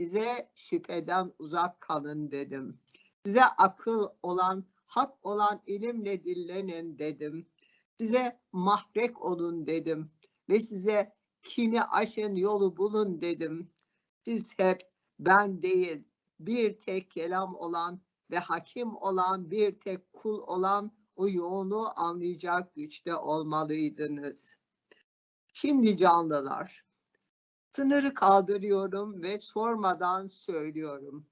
Size şüpheden uzak kalın dedim. Size akıl olan, hak olan ilimle dillenin dedim. Size mahrek olun dedim ve size kini aşın yolu bulun dedim. Siz hep ben değil, bir tek kelam olan ve hakim olan bir tek kul olan o yoğunluğu anlayacak güçte olmalıydınız. Şimdi canlılar, sınırı kaldırıyorum ve sormadan söylüyorum.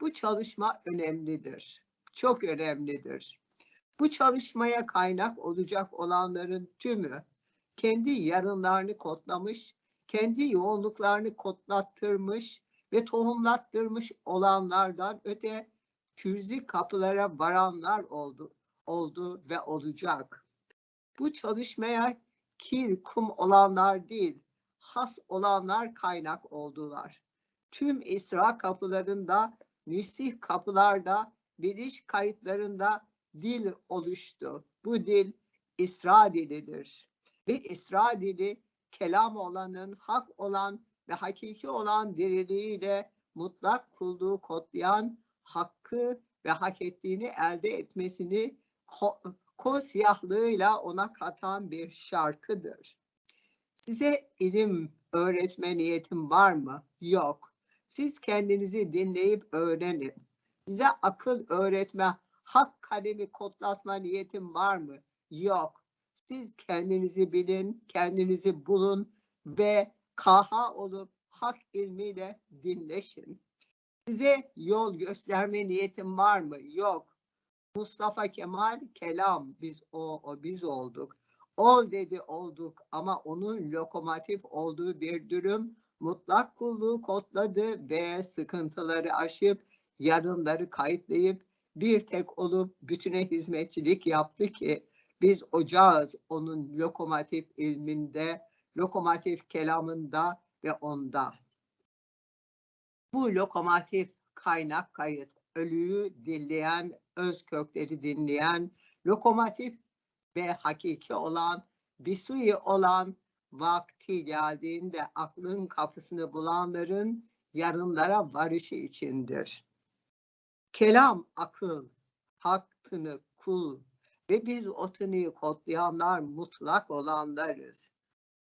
Bu çalışma önemlidir. Çok önemlidir. Bu çalışmaya kaynak olacak olanların tümü kendi yarınlarını kodlamış, kendi yoğunluklarını kodlattırmış ve tohumlattırmış olanlardan öte kürzi kapılara varanlar oldu, oldu ve olacak. Bu çalışmaya kir, kum olanlar değil, has olanlar kaynak oldular. Tüm İsra kapılarında, nüsih kapılarda, biliş kayıtlarında dil oluştu. Bu dil İsra dilidir. Ve İsra dili kelam olanın, hak olan ve hakiki olan diriliğiyle mutlak kulluğu kodlayan hakkı ve hak ettiğini elde etmesini ko, ko siyahlığıyla ona katan bir şarkıdır. Size ilim öğretme niyetim var mı? Yok. Siz kendinizi dinleyip öğrenin. Size akıl öğretme, hak kalemi kodlatma niyetim var mı? Yok. Siz kendinizi bilin, kendinizi bulun ve kaha olup hak ilmiyle dinleşin. Size yol gösterme niyetim var mı? Yok. Mustafa Kemal kelam biz o, o biz olduk. Ol dedi olduk ama onun lokomotif olduğu bir durum mutlak kulluğu kodladı ve sıkıntıları aşıp yarınları kayıtlayıp bir tek olup bütüne hizmetçilik yaptı ki biz ocağız onun lokomotif ilminde, lokomotif kelamında ve onda. Bu lokomotif kaynak kayıt, ölüyü dinleyen, öz kökleri dinleyen, lokomotif ve hakiki olan, bisuyi olan vakti geldiğinde aklın kapısını bulanların yarınlara varışı içindir. Kelam akıl, hak tını kul ve biz o tınıyı kodlayanlar mutlak olanlarız.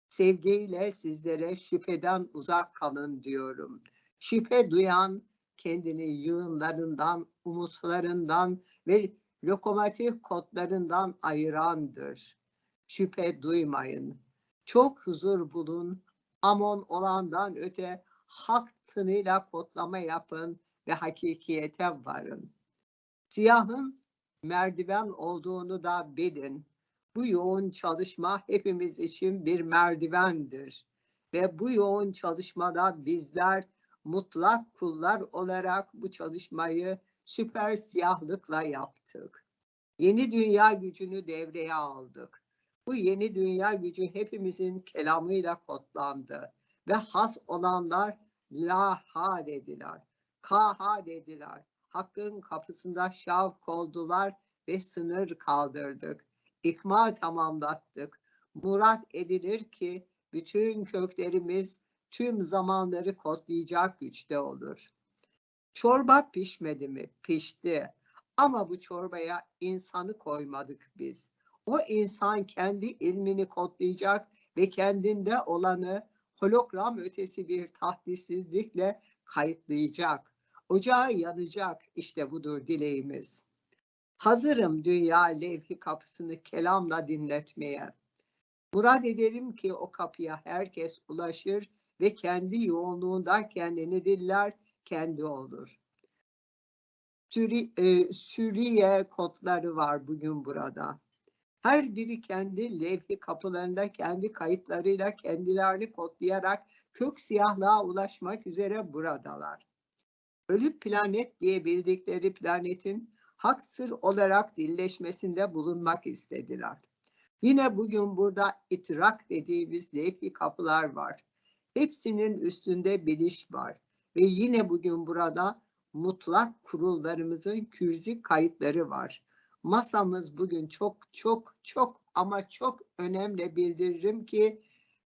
Sevgiyle sizlere şüpheden uzak kalın diyorum. Şüphe duyan kendini yığınlarından, umutlarından ve lokomotif kodlarından ayırandır. Şüphe duymayın. Çok huzur bulun. Amon olandan öte hak tınıyla kodlama yapın ve hakikiyete varın. Siyahın merdiven olduğunu da bilin. Bu yoğun çalışma hepimiz için bir merdivendir. Ve bu yoğun çalışmada bizler mutlak kullar olarak bu çalışmayı süper siyahlıkla yaptık. Yeni dünya gücünü devreye aldık. Bu yeni dünya gücü hepimizin kelamıyla kodlandı ve has olanlar la ha dediler, ka ha dediler. Hakkın kapısında şavk oldular ve sınır kaldırdık. İkmal tamamlattık. Murat edilir ki bütün köklerimiz tüm zamanları kodlayacak güçte olur. Çorba pişmedi mi? Pişti. Ama bu çorbaya insanı koymadık biz. O insan kendi ilmini kodlayacak ve kendinde olanı hologram ötesi bir tahdissizlikle kayıtlayacak. Ocağı yanacak. İşte budur dileğimiz. Hazırım dünya levhi kapısını kelamla dinletmeye. Murad ederim ki o kapıya herkes ulaşır ve kendi yoğunluğunda kendini diller, kendi olur. Süri, e, Suriye kodları var bugün burada. Her biri kendi levhi kapılarında kendi kayıtlarıyla kendilerini kodlayarak kök siyahlığa ulaşmak üzere buradalar. Ölü planet diye bildikleri planetin hak sır olarak dilleşmesinde bulunmak istediler. Yine bugün burada itirak dediğimiz levhi kapılar var. Hepsinin üstünde biliş var. Ve yine bugün burada mutlak kurullarımızın kürzi kayıtları var. Masamız bugün çok çok çok ama çok önemli bildiririm ki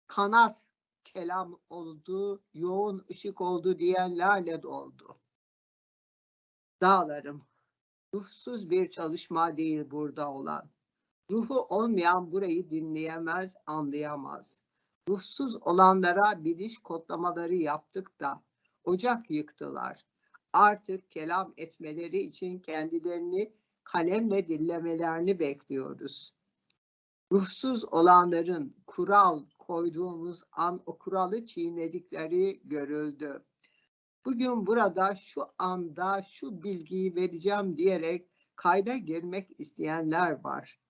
kanat kelam oldu, yoğun ışık oldu diyenlerle doldu. Dağlarım, ruhsuz bir çalışma değil burada olan. Ruhu olmayan burayı dinleyemez, anlayamaz. Ruhsuz olanlara biliş kodlamaları yaptık da ocak yıktılar. Artık kelam etmeleri için kendilerini kalemle dinlemelerini bekliyoruz. Ruhsuz olanların kural koyduğumuz an o kuralı çiğnedikleri görüldü. Bugün burada şu anda şu bilgiyi vereceğim diyerek kayda girmek isteyenler var.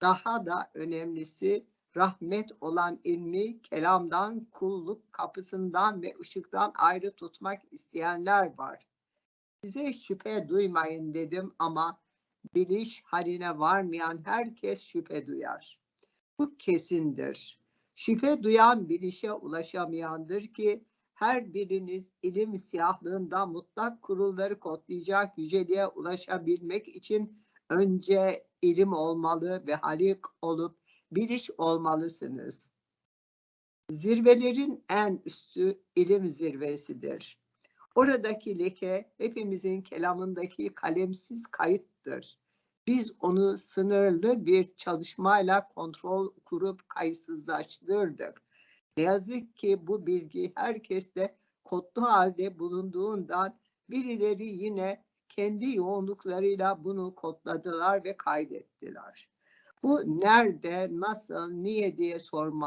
Daha da önemlisi rahmet olan ilmi kelamdan, kulluk kapısından ve ışıktan ayrı tutmak isteyenler var. Size şüphe duymayın dedim ama biliş haline varmayan herkes şüphe duyar. Bu kesindir. Şüphe duyan bilişe ulaşamayandır ki her biriniz ilim siyahlığında mutlak kurulları kodlayacak yüceliğe ulaşabilmek için önce ilim olmalı ve halik olup biliş olmalısınız. Zirvelerin en üstü ilim zirvesidir. Oradaki leke hepimizin kelamındaki kalemsiz kayıttır. Biz onu sınırlı bir çalışmayla kontrol kurup kayıtsızlaştırdık. Ne yazık ki bu bilgi herkeste kodlu halde bulunduğundan birileri yine kendi yoğunluklarıyla bunu kodladılar ve kaydettiler. Bu nerede, nasıl, niye diye sorma